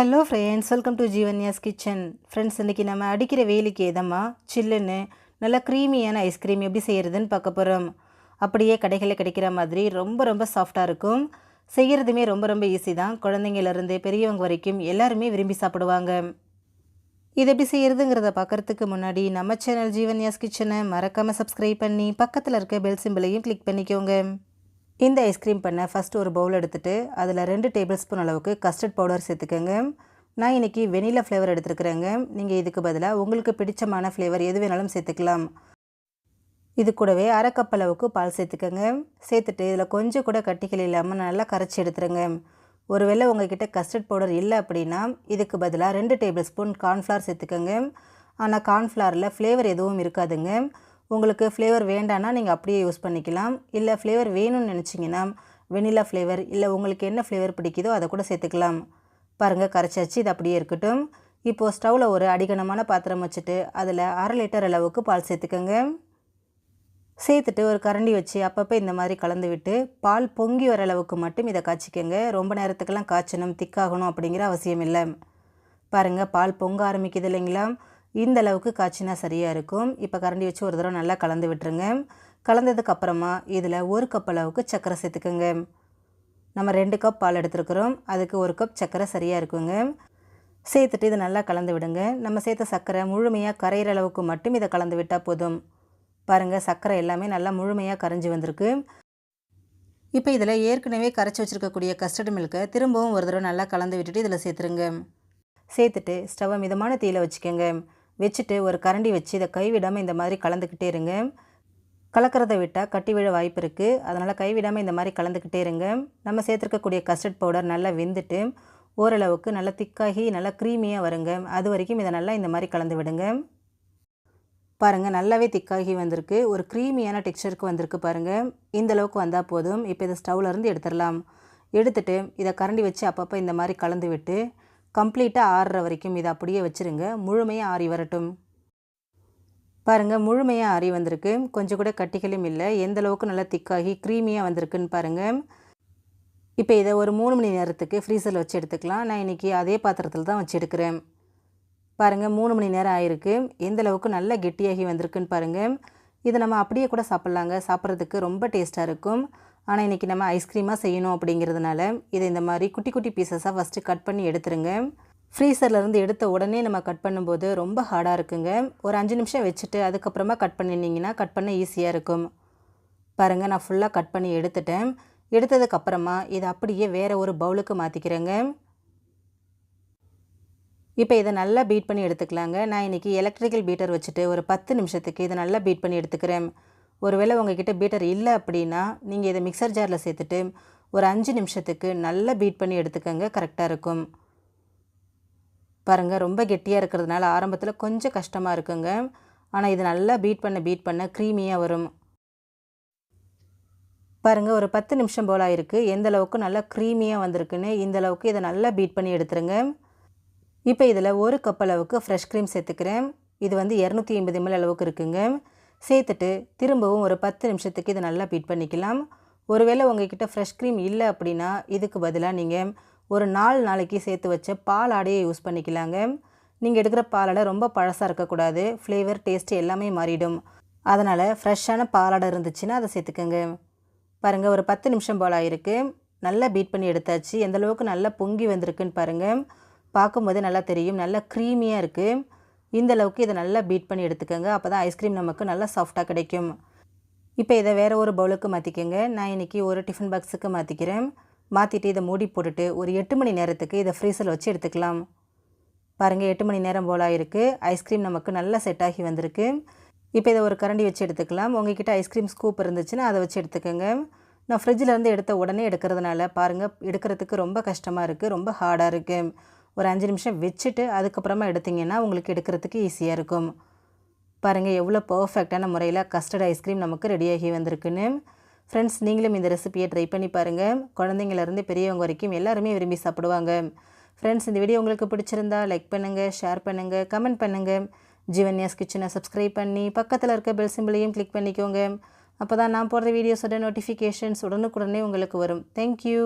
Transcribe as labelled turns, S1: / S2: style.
S1: Hello friends welcome to Jeevanya's kitchen friends இன்றைக்கி நம்ம அடிக்கிற வெயிலுக்கு ஏதமா சில்லுன்னு நல்லா க்ரீமியான ஐஸ்கிரீம் எப்படி செய்கிறதுன்னு பார்க்க போகிறோம் அப்படியே கடைகளில் கிடைக்கிற மாதிரி ரொம்ப ரொம்ப சாஃப்டாக இருக்கும். செய்கிறதுமே ரொம்ப ரொம்ப ஈஸி தான். குழந்தைங்கள்லேருந்து பெரியவங்க வரைக்கும் எல்லாருமே விரும்பி சாப்பிடுவாங்க. இது எப்படி செய்கிறதுங்கிறத பார்க்குறதுக்கு முன்னாடி நம்ம சேனல் ஜீவன்யாஸ் கிச்சனை மறக்காமல் சப்ஸ்கிரைப் பண்ணி பக்கத்தில் இருக்க பெல் சிம்பிளையும் கிளிக் பண்ணிக்கோங்க. இந்த ஐஸ்கிரீம் பண்ண ஃபஸ்ட் ஒரு பவுல் எடுத்துகிட்டு அதில் ரெண்டு டேபிள் ஸ்பூன் அளவுக்கு கஸ்டர்ட் பவுடர் சேர்த்துக்கோங்க. நான் இன்றைக்கி வெனிலா ஃப்ளேவர் எடுத்துருக்குறேங்க. நீங்கள் இதுக்கு பதிலாக உங்களுக்கு பிடிச்சமான ஃப்ளேவர் எது வேணாலும் சேர்த்துக்கலாம். இது கூடவே அரை கப் அளவுக்கு பால் சேர்த்துக்கோங்க. சேர்த்துட்டு இதில் கொஞ்சம் கூட கட்டிகள் இல்லாமல் நல்லா கரைச்சி எடுத்துருங்க. ஒருவேளை உங்ககிட்ட கஸ்டர்ட் பவுடர் இல்லை அப்படின்னா இதுக்கு பதிலாக ரெண்டு டேபிள் ஸ்பூன் கார்ன்ஃப்ளவர் சேர்த்துக்கோங்க ஆனால் கார்ன்ஃப்ளவரில் ஃப்ளேவர் எதுவும் இருக்காதுங்க. உங்களுக்கு ஃப்ளேவர் வேண்டான்னா நீங்கள் அப்படியே யூஸ் பண்ணிக்கலாம். இல்லை ஃப்ளேவர் வேணும்னு நினச்சிங்கன்னா வெனிலா ஃப்ளேவர் இல்லை உங்களுக்கு என்ன ஃப்ளேவர் பிடிக்குதோ அதை கூட சேர்த்துக்கலாம். பாருங்கள் கரைச்சாச்சு இது அப்படியே இருக்கட்டும். இப்போது ஸ்டவ்வில் ஒரு அடிகனமான பாத்திரம் வச்சுட்டு அதில் அரை லிட்டர் அளவுக்கு பால் சேர்த்துக்கோங்க. சேர்த்துட்டு ஒரு கரண்டி வச்சு அப்பப்போ இந்த மாதிரி கலந்து விட்டு பால் பொங்கி வர அளவுக்கு மட்டும் இதை காய்ச்சிக்கோங்க. ரொம்ப நேரத்துக்கெல்லாம் காய்ச்சணும் திக்காகணும் அப்படிங்கிற அவசியம் இல்லை. பாருங்கள் பால் பொங்க ஆரம்பிக்குது இல்லைங்களா? இந்த அளவுக்கு காய்ச்சினா சரியாக இருக்கும். இப்போ கரண்டி வச்சு ஒரு தடவை நல்லா கலந்து விட்டுருங்க. கலந்ததுக்கு அப்புறமா இதில் ஒரு கப் அளவுக்கு சர்க்கரை சேர்த்துக்கோங்க. நம்ம ரெண்டு கப் பால் எடுத்துருக்குறோம். அதுக்கு ஒரு கப் சர்க்கரை சரியாக இருக்குங்க. சேர்த்துட்டு இதை நல்லா கலந்து விடுங்க. நம்ம சேர்த்த சர்க்கரை முழுமையாக கரையிற அளவுக்கு மட்டும் இதை கலந்து விட்டால் போதும். பாருங்கள் சர்க்கரை எல்லாமே நல்லா முழுமையாக கரைஞ்சி வந்திருக்கு. இப்போ இதில் ஏற்கனவே கரைச்சி வச்சுருக்கக்கூடிய கஸ்டர்ட் மில்கை திரும்பவும் ஒரு தடவை நல்லா கலந்து விட்டுட்டு இதில் சேர்த்துருங்க. சேர்த்துட்டு ஸ்டவ்வை மிதமான தீயில் வச்சுக்கோங்க. வச்சுட்டு ஒரு கரண்டி வச்சு இதை கைவிடாமல் இந்த மாதிரி கலந்துக்கிட்டே இருங்க. கலக்கிறத விட்டால் கட்டி விழ வாய்ப்பு இருக்குது அதனால் கைவிடாமல் இந்த மாதிரி கலந்துக்கிட்டே இருங்க. நம்ம சேர்த்துருக்கக்கூடிய கஸ்டர்ட் பவுடர் நல்லா வெந்துட்டு ஓரளவுக்கு நல்லா திக்காகி நல்லா க்ரீமியாக வருங்க. அது வரைக்கும் இதை நல்லா இந்த மாதிரி கலந்து விடுங்க. பாருங்கள் நல்லாவே திக்காகி வந்திருக்கு. ஒரு க்ரீமியான டெக்ஸ்சருக்கு வந்திருக்கு பாருங்கள் இந்தளவுக்கு வந்தால் போதும். இப்போ இதை ஸ்டவ்லேருந்து எடுத்துடலாம். எடுத்துட்டு இதை கரண்டி வச்சு அப்பப்போ இந்த மாதிரி கலந்து விட்டு கம்ப்ளீட்டாக ஆறுற வரைக்கும் இதை அப்படியே வச்சுருங்க. முழுமையாக ஆறி வரட்டும். பாருங்கள் முழுமையாக ஆறி வந்திருக்கு. கொஞ்சம் கூட கட்டிகளும் இல்லை. எந்த அளவுக்கு நல்லா திக்காகி க்ரீமியாக வந்திருக்குன்னு பாருங்கள் இப்போ இதை ஒரு மூணு மணி நேரத்துக்கு ஃப்ரீசரில் வச்சு எடுத்துக்கலாம். நான் இன்றைக்கி அதே பாத்திரத்தில் தான் வச்சு எடுக்கிறேன். பாருங்கள் மூணு மணி நேரம் ஆயிருக்கு. எந்த அளவுக்கு நல்லா கெட்டியாகி வந்திருக்குன்னு பாருங்கள் இதை நம்ம அப்படியே கூட சாப்பிட்லாங்க. சாப்பிட்றதுக்கு ரொம்ப டேஸ்ட்டாக இருக்கும். ஆனால் இன்றைக்கி நம்ம ஐஸ்கிரீமாக செய்யணும் அப்படிங்கிறதுனால இதை இந்த மாதிரி குட்டி குட்டி பீசஸாக ஃபஸ்ட்டு கட் பண்ணி எடுத்துருங்க. ஃப்ரீசர்லேருந்து எடுத்த உடனே நம்ம கட் பண்ணும்போது ரொம்ப ஹார்டாக இருக்குங்க. ஒரு அஞ்சு நிமிஷம் வச்சுட்டு அதுக்கப்புறமா கட் பண்ணினீங்கன்னா கட் பண்ண ஈஸியாக இருக்கும். பாருங்கள் நான் ஃபுல்லாக கட் பண்ணி எடுத்துட்டேன். எடுத்ததுக்கப்புறமா இதை அப்படியே வேறு ஒரு பவுலுக்கு மாற்றிக்கிறேங்க இப்போ இதை நல்லா பீட் பண்ணி எடுத்துக்கலாங்க. நான் இன்றைக்கி எலக்ட்ரிக்கல் பீட்டர் வச்சுட்டு ஒரு பத்து நிமிஷத்துக்கு இதை நல்லா பீட் பண்ணி எடுத்துக்கிறேன். ஒருவேளை உங்ககிட்ட பீட்டர் இல்லை அப்படின்னா நீங்கள் இதை மிக்சர் ஜாரில் சேர்த்துட்டு ஒரு அஞ்சு நிமிஷத்துக்கு நல்லா பீட் பண்ணி எடுத்துக்கோங்க கரெக்டாக இருக்கும். பாருங்கள் ரொம்ப கெட்டியாக இருக்கிறதுனால ஆரம்பத்தில் கொஞ்சம் கஷ்டமாக இருக்குங்க. ஆனால் இது நல்லா பீட் பண்ண பீட் பண்ண க்ரீமியாக வரும். பாருங்கள் ஒரு பத்து நிமிஷம் போல் ஆயிருக்கு. எந்த அளவுக்கு நல்லா க்ரீமியாக வந்திருக்குன்னு இந்த அளவுக்கு இதை நல்லா பீட் பண்ணி எடுத்துருங்க. இப்போ இதில் ஒரு கப் அளவுக்கு ஃப்ரெஷ் க்ரீம் சேர்த்துக்கிறேன். இது வந்து இரநூத்தி ஐம்பது எம்எல் அளவுக்கு இருக்குங்க. சேர்த்துட்டு திரும்பவும் ஒரு பத்து நிமிஷத்துக்கு இதை நல்லா பீட் பண்ணிக்கலாம். ஒருவேளை உங்ககிட்ட ஃப்ரெஷ் க்ரீம் இல்லை அப்படின்னா இதுக்கு பதிலாக நீங்கள் ஒரு நாலு நாளைக்கு சேர்த்து வச்ச பால் ஆடையை யூஸ் பண்ணிக்கலாங்க. நீங்கள் எடுக்கிற பாலாடை ரொம்ப பழசாக இருக்கக்கூடாது. ஃப்ளேவர் டேஸ்ட் எல்லாமே மாறிடும். அதனால் ஃப்ரெஷ்ஷான பாலாடை இருந்துச்சுன்னா அதை சேர்த்துக்கோங்க. பாருங்கள் ஒரு பத்து நிமிஷம் போல் ஆயிருக்கு. நல்லா பீட் பண்ணி எடுத்தாச்சு. எந்தளவுக்கு நல்லா பொங்கி வந்திருக்குன்னு பாருங்கள் பார்க்கும்போது நல்லா தெரியும். நல்லா க்ரீமியாக இருக்குது இந்த அளவுக்கு இதை நல்லா பீட் பண்ணி எடுத்துக்கோங்க. அப்போ தான் ஐஸ்கிரீம் நமக்கு நல்லா சாஃப்டாக கிடைக்கும். இப்போ இதை வேறு ஒரு பவுலுக்கு மாற்றிக்கோங்க நான் இன்றைக்கி ஒரு டிஃபன் பாக்ஸுக்கு மாற்றிக்கிறேன் மாற்றிட்டு இதை மூடி போட்டுட்டு ஒரு எட்டு மணி நேரத்துக்கு இதை ஃப்ரீசரில் வச்சு எடுத்துக்கலாம். பாருங்கள் எட்டு மணி நேரம் போல் ஆயிருக்கு ஐஸ்கிரீம் நமக்கு நல்லா செட் ஆகி வந்திருக்கு. இப்போ இதை ஒரு கரண்டி வச்சு எடுத்துக்கலாம். உங்ககிட்ட ஐஸ்கிரீம் ஸ்கூப் இருந்துச்சுன்னா அதை வச்சு எடுத்துக்கோங்க. நான் ஃப்ரிட்ஜிலேருந்து எடுத்த உடனே எடுக்கிறதுனால பாருங்கள் எடுக்கிறதுக்கு ரொம்ப கஷ்டமாக இருக்குது ரொம்ப ஹார்டாக இருக்குது ஒரு அஞ்சு நிமிஷம் வச்சுட்டு அதுக்கப்புறமா எடுத்திங்கன்னா உங்களுக்கு எடுக்கிறதுக்கு ஈஸியாக இருக்கும். பாருங்கள் எவ்வளோ பர்ஃபெக்டான முறையில் கஸ்டர்ட் ஐஸ்கிரீம் நமக்கு ரெடியாகி வந்திருக்குன்னு. ஃப்ரெண்ட்ஸ் நீங்களும் இந்த ரெசிபியை ட்ரை பண்ணி பாருங்கள் குழந்தைங்கலேருந்து பெரியவங்க வரைக்கும் எல்லாருமே விரும்பி சாப்பிடுவாங்க. ஃப்ரெண்ட்ஸ் இந்த வீடியோ உங்களுக்கு பிடிச்சிருந்தா லைக் பண்ணுங்கள் ஷேர் பண்ணுங்கள் கமெண்ட் பண்ணுங்கள் ஜீவன்யாஸ் கிச்சனை சப்ஸ்கிரைப் பண்ணி பக்கத்தில் இருக்க பெல் சிம்பிளையும் கிளிக் பண்ணிக்கோங்க. அப்போ தான் நான் போடுற வீடியோஸோட நோட்டிஃபிகேஷன்ஸ் உடனுக்குடனே உங்களுக்கு வரும். தேங்க்யூ